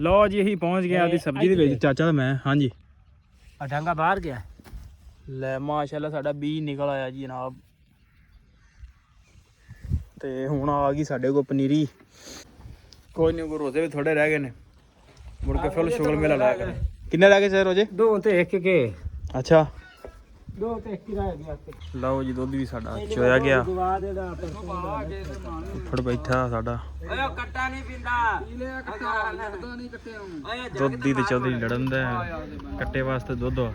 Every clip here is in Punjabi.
ਲਓ ਜੀ ਅਸੀਂ ਪਹੁੰਚ ਗਏ ਆਪਦੀ ਸਬਜ਼ੀ ਦੇ ਵਿੱਚ। ਚਾਚਾ ਤੇ ਮੈਂ ਹਾਂਜੀ। ਆ ਡਾਂਗਾ ਬਾਹਰ ਗਿਆ। ਲੈ ਮਾਸ਼ਾਅੱਲਾ ਸਾਡਾ ਬੀਜ ਨਿਕਲ ਆਇਆ ਜੀ ਜਨਾਬ। ਤੇ ਹੁਣ ਆ ਗਈ ਸਾਡੇ ਕੋਲ ਪਨੀਰੀ। ਕੋਈ ਨਹੀਂ ਕੋ ਰੋਜ਼ੇ ਵੀ ਥੋੜੇ ਰਹਿ ਗਏ ਨੇ। ਮੁੜ ਕੇ ਫੁੱਲ ਸ਼ੁਗਲ ਮੇਲਾ ਲਾਇਆ ਕਰੇ ਕਿੰਨੇ ਰਹਿ ਗਏ ਸੇ ਰੋਜ਼ੇ? ਦੋ ਤੇ ਇੱਕ ਕੇ। ਅੱਛਾ। ਦੋ ਤੇ ਗਿਆ ਤੇ। ਲਓ ਜੀ ਦੁੱਧ ਵੀ ਸਾਡਾ ਚੋਇਆ ਗਿਆ। ਦਵਾ ਦੇ ਦਾ ਫੜ ਬੈਠਾ ਸਾਡਾ। ਓਏ ਕੱਟਾ ਨਹੀਂ ਪਿੰਦਾ। ਪੀਲੇ ਕੱਟਾ ਲੜਦਾ ਨਹੀਂ ਕੱਟੇ ਨੂੰ ਓਏ ਦੁੱਧ ਦੀ ਤੇ ਚੌਧਰੀ ਲੜਨ ਦਾ ਕੱਟੇ ਵਾਸਤੇ ਦੁੱਧ ਆ।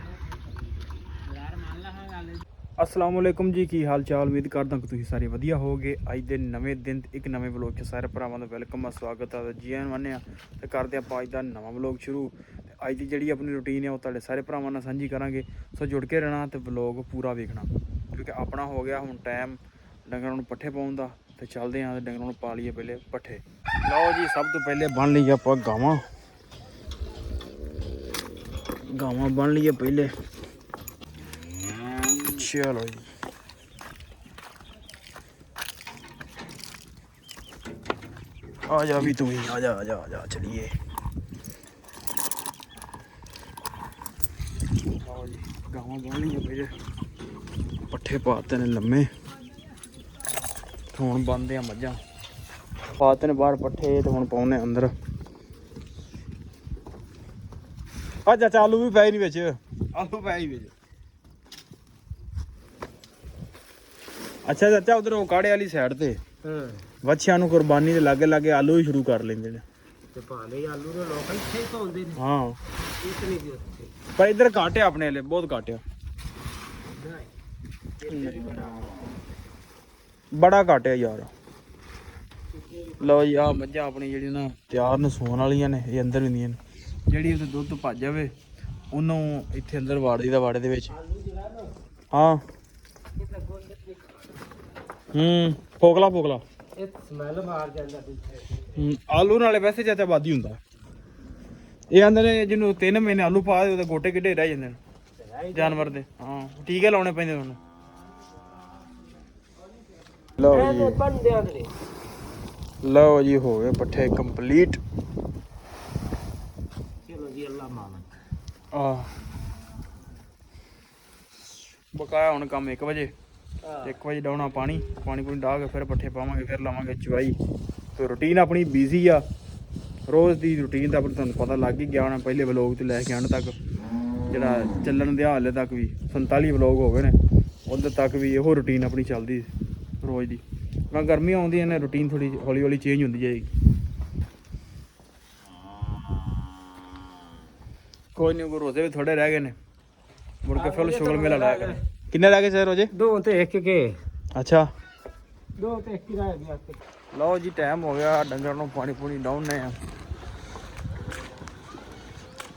ਅਸਲਾਮ ਅਲੈਕੁਮ ਜੀ ਕੀ ਹਾਲ ਚਾਲ? ਉਮੀਦ ਕਰਦਾ ਕਿ ਤੁਸੀਂ ਸਾਰੇ ਵਧੀਆ ਹੋਵੋਗੇ। ਅੱਜ ਦੇ ਨਵੇਂ ਦਿਨ ਤੇ ਇੱਕ ਨਵੇਂ ਵਲੌਗ 'ਚ ਸਾਰੇ ਭਰਾਵਾਂ ਦਾ ਵੈਲਕਮ ਆ ਸਵਾਗਤ ਆ। ਜੀ ਆਇਆਂ ਮੰਨਿਆ ਤੇ ਕਰਦੇ ਆਪਾਂ ਅੱਜ ਦਾ ਨਵਾਂ ਵਲੌਗ ਸ਼ੁਰੂ। ਅੱਜ ਦੀ ਜਿਹੜੀ ਆਪਣੀ ਰੁਟੀਨ ਹੈ ਉਹ ਤੁਹਾਡੇ ਸਾਰੇ ਭਰਾਵਾਂ ਨਾਲ ਸਾਂਝੀ ਕਰਾਂਗੇ। ਸੋ ਜੁੜ ਕੇ ਰਹਿਣਾ ਤੇ ਵਲੌਗ ਪੂਰਾ ਵੇਖਣਾ। ਕਿਉਂਕਿ ਆਪਣਾ ਹੋ ਗਿਆ ਹੁਣ ਟਾਈਮ ਡੰਗਰਾਂ ਨੂੰ ਪੱਠੇ ਪਾਉਣ ਦਾ ਤੇ ਚੱਲਦੇ ਆਂ ਤੇ ਡੰਗਰਾਂ ਨੂੰ ਪਾ ਲਈਏ ਪਹਿਲੇ ਪੱਠੇ। ਲਓ ਜੀ, ਸਭ ਤੋਂ ਪਹਿਲੇ ਬਣ ਲਈਏ ਆਪਾਂ ਗਾਵਾਂ। ਗਾਵਾਂ ਬਣ ਲਈਏ ਪਹਿਲੇ। ਚਲੋ ਜੀ। ਆ ਜਾ ਵੀ ਤੂੰ ਵੀ, ਆ ਜਾ ਆ ਜਾ ਆ ਜਾ, ਚਲੀਏ ਆਓ ਜੀ ਗਾਵਾਂ ਪੱਠੇ ਪਾਤੇ ਨੇ ਲੰਮੇ। ਹੁਣ ਬੰਨਦੇ ਆ ਮੱਝਾਂ। ਪਾਤੇ ਨੇ ਬਾਹਰ ਪੱਠੇ ਤੇ ਹੁਣ ਪਾਉਨੇ ਅੰਦਰ। ਆ ਜਾ ਚਾਲੂ ਵੀ ਪਏ ਨਹੀਂ ਵਿੱਚ। ਆਲੂ ਹੀ ਵਿੱਚ। ਅੱਛਾ ਚਾਚਾ ਉਧਰ ਉਹ ਕਾੜੇ ਵਾਲੀ ਸਾਈਡ ਤੇ। ਹਾਂ। ਵੱਛਿਆਂ ਨੂੰ ਕੁਰਬਾਨੀ ਦੇ ਲਾਗੇ ਲਾਗੇ ਆਲੂ ਹੀ ਸ਼ੁਰੂ ਕਰ ਲੈਂਦੇ ਨੇ। ਤੇ ਭਾਲੇ ਆਲੂ ਦੇ ਲੋਕ ਇੱਥੇ ਹੀ ਧੋਂਦੇ ਨੇ। ਹਾਂ। ਪਰ ਇੱਧਰ ਘਾਟਿਆ ਆਪਣੇ ਵਾਲੇ ਬਹੁਤ ਘਾਟਿਆ ਬੜਾ ਘਾਟਿਆ ਯਾਰ। ਲਓ ਜੀ ਆ ਮੱਝਾਂ ਆਪਣੀ ਜਿਹੜੀ ਨਾ ਤਿਆਰ ਨੂੰ ਸੂਣ ਵਾਲੀਆਂ ਨੇ ਇਹ ਅੰਦਰ ਹੁੰਦੀਆਂ ਨੇ। ਜਿਹੜੀ ਉਹਦੇ ਦੁੱਧ ਭੱਜ ਜਾਵੇ ਉਹਨੂੰ ਇੱਥੇ ਅੰਦਰ ਵਾੜ ਦੀਦਾ ਵਾੜੇ ਦੇ ਵਿੱਚ। ਹਾਂ। ਹੂੰ ਫੋਕਲਾ ਫੋਕਲਾ। ਇਹ ਸਮੈਲ ਮਾਰ ਜਾਂਦਾ ਆਲੂ ਨਾਲੇ ਵੈਸੇ ਚਾਚਾ ਵਾਦੀ ਹੁੰਦਾ। ਇਹ ਆਂਦੇ ਨੇ ਜਿਹਨੂੰ 3 ਮਹੀਨੇ ਆਲੂ ਪਾ ਦੇ ਉਹਦੇ ਗੋਟੇ ਕਿੱਡੇ ਰਹਿ ਜਾਂਦੇ ਨੇ। ਜਾਨਵਰ ਦੇ ਹਾਂ ਟੀਕੇ ਲਾਉਣੇ ਪੈਂਦੇ ਉਹਨੂੰ ਲਓ ਇਹ ਜੀ। ਬੰਦਿਆਂ ਦੇ। ਲਓ ਜੀ ਹੋ ਗਏ ਪੱਠੇ ਕੰਪਲੀਟ। ਚਲੋ ਜੀ ਅੱਲਾ ਮਾਲਕ। ਆ। ਬਕਾਇਆ ਹੁਣ ਕੰਮ 1 ਵਜੇ। 1 ਵਜੇ ਡਾਉਣਾ ਪਾਣੀ ਪਾਣੀ ਪੂਣੀ ਡਾਹ ਕੇ ਫਿਰ ਪੱਠੇ ਪਾਵਾਂਗੇ ਫਿਰ ਲਾਵਾਂਗੇ ਚਵਾਈ ਤੇ ਰੁਟੀਨ ਆਪਣੀ ਬਿਜ਼ੀ ਆ। ਰੋਜ਼ ਦੀ ਰੁਟੀਨ ਦਾ ਆਪਣੀ ਤੁਹਾਨੂੰ ਪਤਾ ਲੱਗ ਹੀ ਗਿਆ ਹੋਣਾ ਪਹਿਲੇ ਵਲੋਗ ਤੋਂ ਲੈ ਕੇ ਅੰਤ ਤੱਕ। ਜਿਹੜਾ ਚੱਲਣ ਦੇ ਹਾਲੇ ਤੱਕ ਵੀ 47 ਵਲੋਗ ਹੋ ਗਏ ਨੇ ਉਦੋਂ ਤੱਕ ਵੀ ਇਹੋ ਰੁਟੀਨ ਆਪਣੀ ਚੱਲਦੀ ਰੋਜ਼ ਦੀ। ਮੈਂ ਗਰਮੀ ਆਉਂਦੀ ਨੇ ਰੁਟੀਨ ਥੋੜੀ ਹੌਲੀ ਹੌਲੀ ਚੇਂਜ ਹੁੰਦੀ ਜਾਏਗੀ। ਕੋਈ ਨਹੀਂ ਰੋਜ਼ੇ ਵੀ ਥੋੜੇ ਰਹਿ ਗਏ ਨੇ। ਮੁੜ ਕੇ ਫੁੱਲ ਸ਼ੁਗਲ ਮੇਲਾ ਲਾਇਆ ਕਰੇ ਕਿੰਨੇ ਰਹਿ ਗਏ ਸੇ ਰੋਜ਼ੇ? ਦੋ ਤੇ ਇੱਕ ਕੇ। ਅੱਛਾ। ਦੋ ਤੇ ਇੱਕ ਹੀ ਰਹਿ ਗਿਆ ਤੇ। ਲਓ ਜੀ ਟਾਈਮ ਹੋ ਗਿਆ ਡੰਗਰ ਨੂੰ ਪਾਣੀ ਪੂਣੀ ਡਾਉਣੇ ਆ।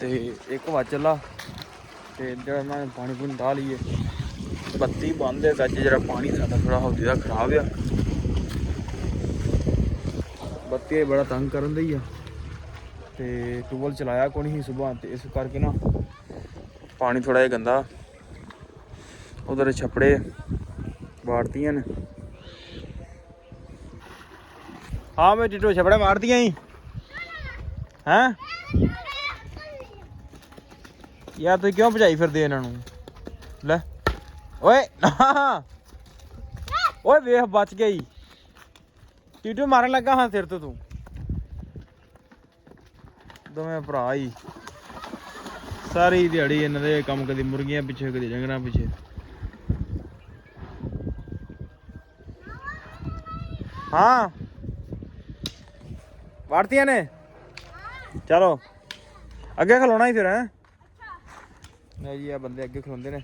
ਤੇ ਇੱਕ ਵਜ ਚੱਲਾ। ਤੇ ਜਿਹੜਾ ਮੈਂ ਪਾਣੀ ਪੂਣੀ ਡਾ ਲਈਏ। ਬੱਤੀ ਬੰਦ ਹੈ ਗੱਜ ਜਿਹੜਾ ਪਾਣੀ ਸਾਡਾ ਥੋੜਾ ਹੌਦੀ ਦਾ ਖਰਾਬ ਆ। ਬੱਤੀ ਇਹ ਬੜਾ ਤੰਗ ਕਰਨ ਦਈ ਆ। ਤੇ ਟੂਬਲ ਚਲਾਇਆ ਕੋਈ ਨਹੀਂ ਸਵੇਰ ਤੇ ਇਸ ਕਰਕੇ ਨਾ ਪਾਣੀ ਥੋੜਾ ਜਿਹਾ ਗੰਦਾ। ਉਧਰ ਛਪੜੇ ਵਾੜਦੀਆਂ ਨੇ। ਹਾਂ ਮੈਂ ਟਿੱਟੋ ਛਪੜਾ ਮਾਰਦੀਆਂ ਹੀ ਹੈਂ? ਯਾਰ ਤੁਸੀਂ ਕਿਉਂ ਭਜਾਈ ਫਿਰਦੇ ਇਹਨਾਂ ਨੂੰ? ਲੈ, ਓਏ ਨਾ। ਓਏ ਵੇਖ ਬਚ ਗਈ। ਟਿੱਟੂ ਮਾਰਨ ਲੱਗਾ ਹਾਂ ਸਿਰ ਤੋਂ ਤੂੰ। ਦੋਵੇਂ ਭਰਾ ਹੀ। ਸਾਰੀ ਦਿਹਾੜੀ ਇਹਨਾਂ ਦੇ ਕੰਮ ਕਦੀ ਮੁਰਗੀਆਂ ਪਿੱਛੇ ਕਦੀ ਡੰਗਰਾਂ ਪਿੱਛੇ। ਹਾਂ। ਵਾਰਤੀਆਂ ਨੇ। ਚਲੋ। ਅੱਗੇ ਖਲੋਣਾ ਹੀ ਫਿਰ, ਹੈ। ਨਹੀਂ ਜੀ ਆ ਬੰਦੇ ਅੱਗੇ ਖਲੋਂਦੇ ਨੇ।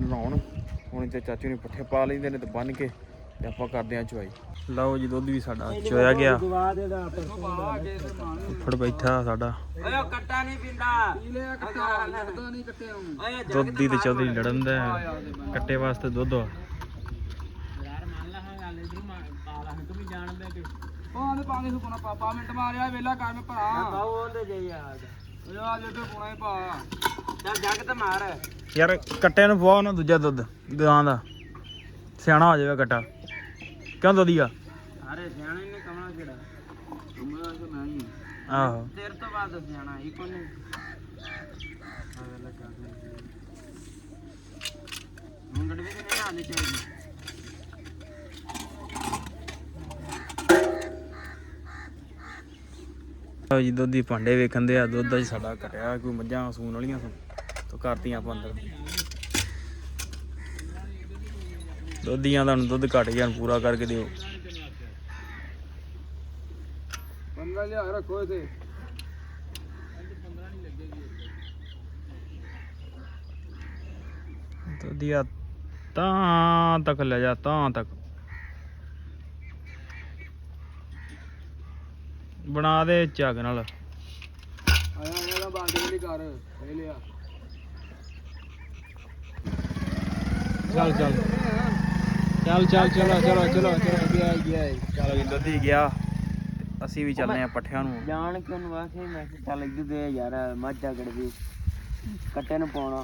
ਨਹਾਉਣ। ਹੁਣ ਤੇ ਚਾਚੂ ਨੇ ਪੱਠੇ ਪਾ ਲੈਂਦੇ ਨੇ ਤੇ ਬੰਨ ਕੇ ਤੇ ਆਪਾਂ ਕਰਦੇ ਆ ਚੁਆਈ। ਲਓ ਜੀ ਦੁੱਧ ਵੀ ਸਾਡਾ ਚੋਇਆ ਗਿਆ। ਫੜ ਬੈਠਾ ਸਾਡਾ। ਓਏ ਕੱਟਾ ਨਹੀਂ ਪਿੰਦਾ। ਪੀਲੇ ਕੱਟਾ ਨਹੀਂ ਕੱਟੇ ਨੂੰ ਓਏ ਦੁੱਧ ਦੀ ਤੇ ਚੌਧਰੀ ਲੜਨ ਦਾ ਕੱਟੇ ਵਾਸਤੇ ਦੁੱਧ ਆ ਯਾਰ ਮੰਨ ਲਾ ਹਾਂ ਗੱਲ ਇਧਰ ਪਾਲਾ ਤੂੰ ਵੀ ਜਾਣਦਾ ਕਿ ਉਹ ਨੇ ਪਾਣੀ ਸੁਪਨਾ ਪਾਪਾ ਮਿੰਟ ਮਾਰਿਆ ਵੇਲਾ ਕਰ ਮੈਂ ਭਰਾ। ਬਾਉ ਉਹਦੇ ਜੇ ਯਾਰ। ਓਏ ਆ ਜੇ ਤੇ ਪੁਣਾ ਹੀ ਪਾ ਚੱਲ ਜੱਗ ਤੇ ਮਾਰ। ਯਾਰ ਕੱਟੇ ਨੂੰ ਪਵਾਓ ਨਾ ਦੂਜਾ ਦੁੱਧ ਗਾਂ ਦਾ। ਸਿਆਣਾ ਹੋ ਜਾਵੇਗਾ ਕੱਟਾ। ਕਿਉਂ ਦੁੱਧੀਆ ਅਰੇ ਸਿਆਣੇ ਨੇ ਕਮਣਾ ਕਿਹੜਾ? ਤੁਮਰਾ ਤਾਂ ਮੈਂ ਹੀ ਆਹੋ। ਤੇਰੇ ਤੋਂ ਬਾਅਦ ਦੱਸ ਜਾਣਾ ਇਹ ਕੋਨੇ ਮੁੰਡੜ ਵੀ ਨਹੀਂ ਆਲੇ ਚਾਹੀਦੀ। ਲਓ ਜੀ ਦੁੱਧ ਦੀ ਭਾਂਡੇ ਵੇਖਣ ਦੇ ਆ ਦੁੱਧ ਅੱਜ ਸਾਡਾ ਘਟਿਆ ਕੋਈ ਮੱਝਾਂ ਸੂਣ ਵਾਲੀਆਂ ਸਨ ਤੋ ਕਰਤੀਆਂ ਆਪਾਂ ਅੰਦਰ। ਦੁੱਧੀਆਂ ਦਾ ਹੁਣ ਦੁੱਧ ਘਟ ਗਿਆ ਹੁਣ ਪੂਰਾ ਕਰਕੇ ਦਿਓ। ਬੰਦਾ ਲਿਆ ਰੱਖੋ ਇਥੇ। ਦੁੱਧੀਆ ਤਾਂ ਤੱਕ ਲੈ ਜਾ ਤਾਂ ਤੱਕ। ਬਣਾ ਦੇ ਝੱਗ ਨਾਲ। ਆਇਆ ਆਇਆ ਬੰਦ ਵੀ ਕਰ ਲੈ ਲਿਆ ਚੱਲ ਚੱਲ ਚੱਲ ਚੱਲ ਚਲੋ ਚਲੋ ਚਲੋ ਚਲੋ ਗਿਆ ਗਿਆ ਚਲੋ ਜੀ ਦੁੱਧੀ ਗਿਆ। ਅਸੀਂ ਵੀ ਚੱਲਨੇ ਆ ਪੱਠਿਆਂ ਨੂੰ। ਜਾਣ ਕੇ ਉਹਨੂੰ ਆਖੇ ਮੈਂ ਕਿਹਾ ਚੱਲ ਇੱਧਰ ਦੇ ਯਾਰ ਮੱਝਾ ਗੜਦੀ ਕੱਟੇ ਨੂੰ ਪਾਉਣਾ।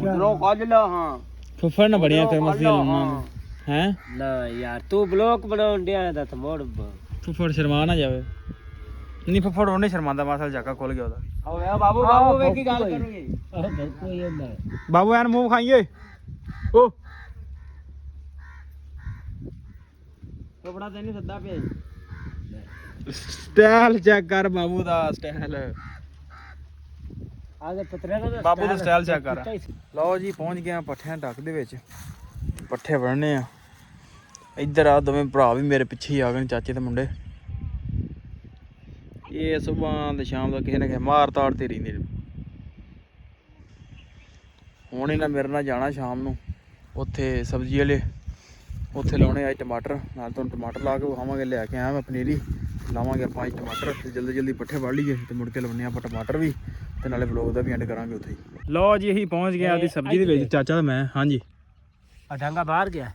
ਉਧਰੋਂ ਕੱਢ ਲਾ ਹਾਂ। ਫੁੱਫੜ ਨਾ ਬੜੀਆਂ ਫੇਮਸ ਦੀਆਂ ਲਾਉਣਾ ਹਾਂ। ਹੈ? ਨਾ ਯਾਰ ਤੂੰ ਬਲੌਕ ਬਣਾਉਣ ਡਿਆ ਦਾ ਤਾਂ ਮੋੜ ਫੁੱਫੜ ਸ਼ਰਮਾ ਨਾ ਜਾਵੇ। ਨਹੀਂ ਫੁੱਫੜ ਉਹਨੇ ਸ਼ਰਮਾਂਦਾ ਮਾਸਾ ਜਾਕਾ ਖੋਲ ਗਿਆ ਉਹਦਾ। ਓਏ ਬਾਬੂ ਬਾਬੂ ਵੇਖੀ ਗੱਲ ਕਰੂਗੇ ਬਾਬੂ ਐਨ ਮੂੰਹ ਖਾਈਏ ਓ। ਕਪੜਾ ਤੈਨੂੰ ਸੱਦਾ ਪਿਆ ਸਟਾਈਲ ਚੈੱਕ ਕਰ ਬਾਬੂ ਦਾ ਸਟਾਈਲ। ਆ ਦੇ ਪਤਰੇ ਦਾ ਬਾਬੂ ਦਾ ਸਟਾਈਲ ਚੈੱਕ ਕਰ। ਲਓ ਜੀ ਪਹੁੰਚ ਗਏ ਆ ਪੱਠਿਆਂ ਟੱਕ ਦੇ ਵਿੱਚ। ਪੱਠੇ ਵੜਨੇ ਆ। ਇੱਧਰ ਆ ਦੋਵੇਂ ਭਰਾ ਵੀ ਮੇਰੇ ਪਿੱਛੇ ਹੀ ਆ ਗਏ ਨੇ ਚਾਚੇ ਤੇ ਮੁੰਡੇ। ਇਹ ਸਵੇਰ ਤੇ ਸ਼ਾਮ ਦਾ ਕਿਸੇ ਨਾ ਕਿਸੇ ਮਾਰ ਤਾੜ ਤੇ ਰਹਿੰਦੇ ਨੇ। ਹੁਣ ਇਹਨਾਂ ਮੇਰੇ ਨਾਲ ਜਾਣਾ ਸ਼ਾਮ ਨੂੰ ਉੱਥੇ ਸਬਜ਼ੀ ਵਾਲੇ ਉੱਥੇ ਲਾਉਣੇ ਆ ਟਮਾਟਰ ਨਾਲ ਤੁਹਾਨੂੰ ਟਮਾਟਰ ਲਾ ਕੇ ਵਿਖਾਵਾਂਗੇ ਲੈ ਕੇ ਆਇਆ ਮੈਂ ਪਨੀਰੀ ਲਾਵਾਂਗੇ ਆਪਾਂ ਅੱਜ ਟਮਾਟਰ ਤੇ ਜਲਦੀ ਜਲਦੀ ਪੱਠੇ ਵੜ ਲਈਏ ਤੇ ਮੁੜ ਕੇ ਲਾਉਣੇ ਆਪਾਂ ਟਮਾਟਰ ਵੀ ਤੇ ਨਾਲੇ ਵਲੌਗ ਦਾ ਵੀ ਐਂਡ ਕਰਾਂਗੇ ਉੱਥੇ ਹੀ। ਲਓ ਜੀ ਅਸੀਂ ਪਹੁੰਚ ਗਏ ਆਪਦੀ ਸਬਜ਼ੀ ਦੇ ਵਿੱਚ ਚਾਚਾ ਤੇ ਮੈਂ ਹਾਂਜੀ। ਆ ਡਾਂਗਾ ਬਾਹਰ ਗਿਆ।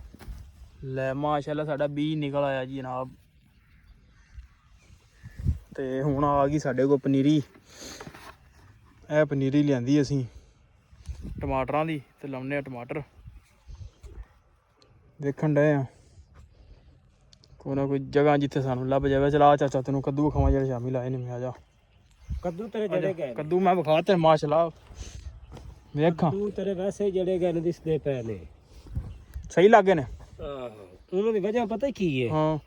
ਲੈ ਮਾਸ਼ਾਅੱਲਾ ਸਾਡਾ ਬੀਜ ਨਿਕਲ ਆਇਆ ਜੀ ਜਨਾਬ। ਤੇ ਹੁਣ ਆ ਗਈ ਸਾਡੇ ਕੋਲ ਪਨੀਰੀ। ਇਹ ਪਨੀਰੀ ਲਿਆਂਦੀ ਅਸੀਂ ਟਮਾਟਰਾਂ ਦੀ ਤੇ ਲਾਉਨੇ ਆ ਟਮਾਟਰ। ਦੇਖਣ ਡਏ ਆ ਕੋਈ ਨਾ ਕੋਈ ਜਗ੍ਹਾ ਜਿੱਥੇ ਸਾਨੂੰ ਲੱਭ ਜਾਵੇ। ਚਲਾ ਚਾਚਾ ਤੈਨੂੰ ਕੱਦੂ ਖਾਵਾਂ ਜਿਹੜੇ ਸ਼ਾਮੀ ਲਾਏ ਨੇ ਮੈਂ ਆ ਜਾ। ਕੱਦੂ ਤੇਰੇ ਆ ਜਾ। ਕੱਦੂ ਮੈਂ ਵਿਖਾ ਤੇ ਮਾਸ਼ਾਅੱਲਾ ਵੇਖਾਂ। ਤੂੰ ਤੇਰੇ ਵੈਸੇ ਜਿਹੜੇ ਗਏ ਨੇ ਦਿਸਦੇ ਪਏ ਨੇ। ਸਹੀ ਲੱਗੇ ਨੇ? ਆਹੋ। ਉਹਨਾਂ ਦੀ ਵਜ੍ਹਾ ਪਤਾ ਕੀ ਹੈ ਹਾਂ।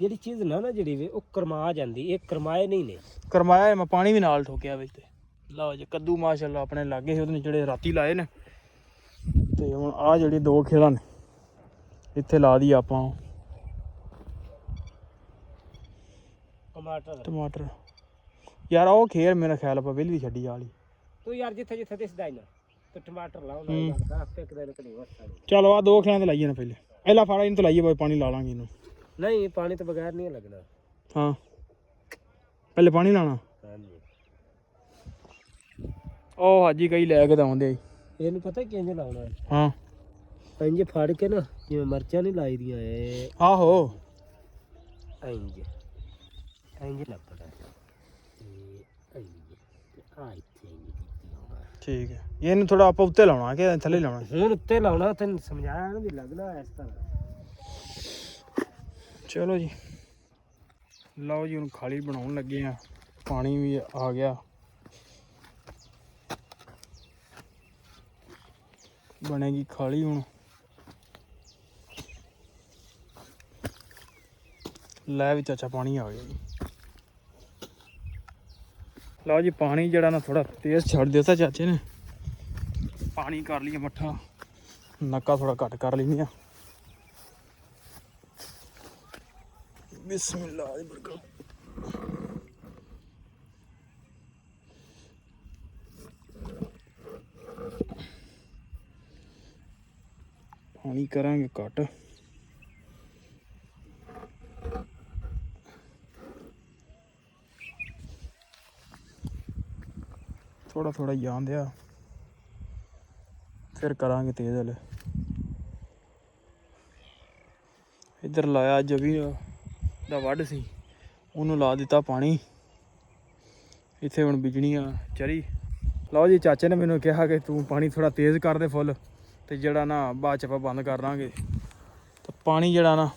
ਜਿਹੜੀ ਚੀਜ਼ ਨਾ ਨਾ ਜਿਹੜੀ ਵੇ ਉਹ ਕਰਮਾ ਜਾਂਦੀ ਇਹ ਕਰਮਾਏ ਨਹੀਂ ਨੇ। ਕਰਮਾਇਆ ਮੈਂ ਪਾਣੀ ਵੀ ਨਾਲ ਠੋਕਿਆ ਵਿੱਚ ਤੇ। ਲਓ ਜੀ ਕੱਦੂ ਮਾਸ਼ਾਅੱਲਾ ਆਪਣੇ ਲਾਗੇ ਸੀ ਉਹਦੇ ਜਿਹੜੇ ਰਾਤੀ ਲਾਏ ਨੇ। ਤੇ ਹੁਣ ਆ ਜਿਹੜੀ ਦੋ ਖੇਲਾਂ ਨੇ ਇੱਥੇ ਲਾ ਦੀ ਆਪਾਂ। ਟਮਾਟਰ। ਟਮਾਟਰ। ਯਾਰ ਉਹ ਖੇਰ ਮੇਰਾ ਖਿਆਲ ਆਪਾਂ ਵਿਹਲੀ ਛੱਡੀ ਵਾਲੀ। ਤੂੰ ਯਾਰ ਜਿੱਥੇ ਜਿੱਥੇ ਦਿਸਦਾ ਹੀ ਨਾ ਤੇ ਟਮਾਟਰ ਲਾਉ। ਨਾ ਇੱਕ ਦਿਨ ਕਦੀ ਵਸਾ ਚਲੋ ਆ ਦੋ ਖੇਲਾਂ ਤੇ ਲਾਈਏ ਨਾ ਪਹਿਲੇ। ਪਹਿਲਾ ਫਾੜਾ ਇਹਨੂੰ ਤੇ ਲਾਈਏ ਬਾਅਦ ਪਾਣੀ ਲਾ ਲਾਂਗੇ ਇਹਨੂੰ। ਨਹੀਂ ਪਾਣੀ ਤੋਂ ਬਗੈਰ ਨਹੀਂ ਲੱਗਣਾ। ਹਾਂ। ਪਹਿਲੇ ਪਾਣੀ ਲਾਣਾ ਹਾਂਜੀ। ਉਹ ਹਾਜੀ ਕਈ ਲੈ ਕੇ ਤਾਂ ਆਉਂਦੇ। ਇਹਨੂੰ ਪਤਾ ਕਿੰਜ ਲਾਉਣਾ? ਹਾਂ। ਇੰਜ ਫੜ ਕੇ ਨਾ ਜਿਵੇਂ ਮਰਚਾਂ ਨਹੀਂ ਲਾਈ ਦੀਆਂ ਏ ਆਹੋ। ਇੰਜ ਇੰਜ ਲੱਪੜਾ ਠੀਕ ਹੈ। ਇਹਨੂੰ ਥੋੜਾ ਆਪਾਂ ਉੱਤੇ ਲਾਉਣਾ ਕਿ ਥੱਲੇ ਲਾਉਣਾ? ਹੁਣ ਉੱਤੇ ਲਾਉਣਾ ਤੈਨੂੰ ਸਮਝਾਇਆ ਨਾ ਵੀ ਲੱਗਣਾ ਇਸ ਤਰ੍ਹਾਂ। ਚਲੋ ਜੀ। ਲਓ ਜੀ, ਹੁਣ ਖਾਲੀ ਬਣਾਉਣ ਲੱਗੇ ਆ। ਪਾਣੀ ਵੀ ਆ ਗਿਆ। ਬਣੇਗੀ ਖਾਲੀ ਹੁਣ। ਲੈ ਵੀ ਚਾਚਾ, ਪਾਣੀ ਆ ਗਿਆ ਜੀ। ਲਓ ਜੀ, ਪਾਣੀ ਜਿਹੜਾ ਨਾ ਥੋੜਾ ਤੇਜ਼ ਛੱਡ ਦਿੱਤਾ ਚਾਚੇ ਨੇ। ਪਾਣੀ ਕਰ ਲਈਏ ਮੱਠਾ। ਨੱਕਾ ਥੋੜਾ ਘੱਟ ਕਰ ਲੈਂਦੇ ਆ। ਬਿਸਮਿਲ੍ਲਾਹ ਦੀ ਬਰਕਤ ਪਾਣੀ ਕਰਾਂਗੇ ਘੱਟ ਥੋੜਾ ਥੋੜਾ ਜਾਣ ਦਿਆ ਫਿਰ ਕਰਾਂਗੇ ਤੇਜ਼ ਹਲੇ ਇੱਧਰ ਲਾਇਆ ਜਵੀ ਦਾ ਵੱਢ ਸੀ। ਉਹਨੂੰ ਲਾ ਦਿੱਤਾ ਪਾਣੀ। ਇੱਥੇ ਹੁਣ ਬਿਜਣੀਆਂ ਚਰੀ। ਲਓ ਜੀ ਚਾਚੇ ਨੇ ਮੈਨੂੰ ਕਿਹਾ ਕਿ ਤੂੰ ਪਾਣੀ ਥੋੜਾ ਤੇਜ਼ ਕਰ ਦੇ ਫੁੱਲ ਤੇ ਜਿਹੜਾ ਨਾ ਬਾਅਦ ਚ ਆਪਾਂ ਬੰਦ ਕਰ ਲਾਂਗੇ ਤੇ ਪਾਣੀ ਜਿਹੜਾ ਨਾ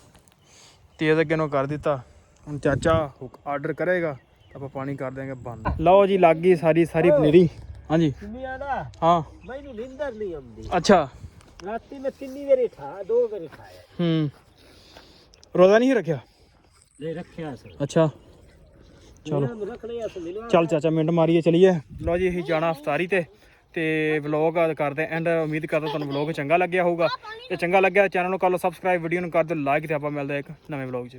ਤੇਜ਼ ਅੱਗੇ ਨੂੰ ਕਰ ਦਿੱਤਾ। ਹੁਣ ਚਾਚਾ ਆਰਡਰ ਕਰੇਗਾ ਆਪਾਂ ਪਾਣੀ ਕਰ ਦਿਆਂਗੇ ਬੰਦ। ਲਓ ਜੀ ਲੱਗ ਗਈ ਸਾਰੀ ਸਾਰੀ ਪਨੀਰੀ। ਹਾਂਜੀ। ਦੁਨੀਆ ਦਾ? ਹਾਂ। ਮੈਨੂੰ ਨਿੰਦਰ ਨਹੀਂ ਆਉਂਦੀ। ਅੱਛਾ। ਰਾਤੀ ਮੈਂ ਕਿੰਨੀ ਵਾਰੀ ਠਾ ਦੋ ਵਾਰੀ ਠਾਇਆ ਹੂੰ। ਰੋਜ਼ਾ ਨਹੀਂ ਰੱਖਿਆ? ਲੈ ਰੱਖਿਆ ਸੀ ਅੱਛਾ। ਚਲੋ। ਚੱਲ ਚਾਚਾ, ਮਿੰਟ ਮਾਰੀਏ, ਚਲੀਏ। ਲਓ ਜੀ, ਅਸੀਂ ਜਾਣਾ ਅਫਤਾਰੀ ਤੇ। ਤੇ ਵਲੌਗ ਕਰਦੇ ਐਂਡ ਉਮੀਦ ਕਰਦਾ ਤੁਹਾਨੂੰ ਵਲੌਗ ਚੰਗਾ ਲੱਗਿਆ ਹੋਊਗਾ। ਤੇ ਚੰਗਾ ਲੱਗਿਆ ਚੈਨਲ ਨੂੰ ਕਰ ਲਓ ਸਬਸਕ੍ਰਾਈਬ ਵੀਡੀਓ ਨੂੰ ਕਰ ਦਿਓ ਲਾਈਕ ਤੇ ਆਪਾਂ ਮਿਲਦੇ ਇੱਕ ਨਵੇਂ ਵਲੌਗ 'ਚ।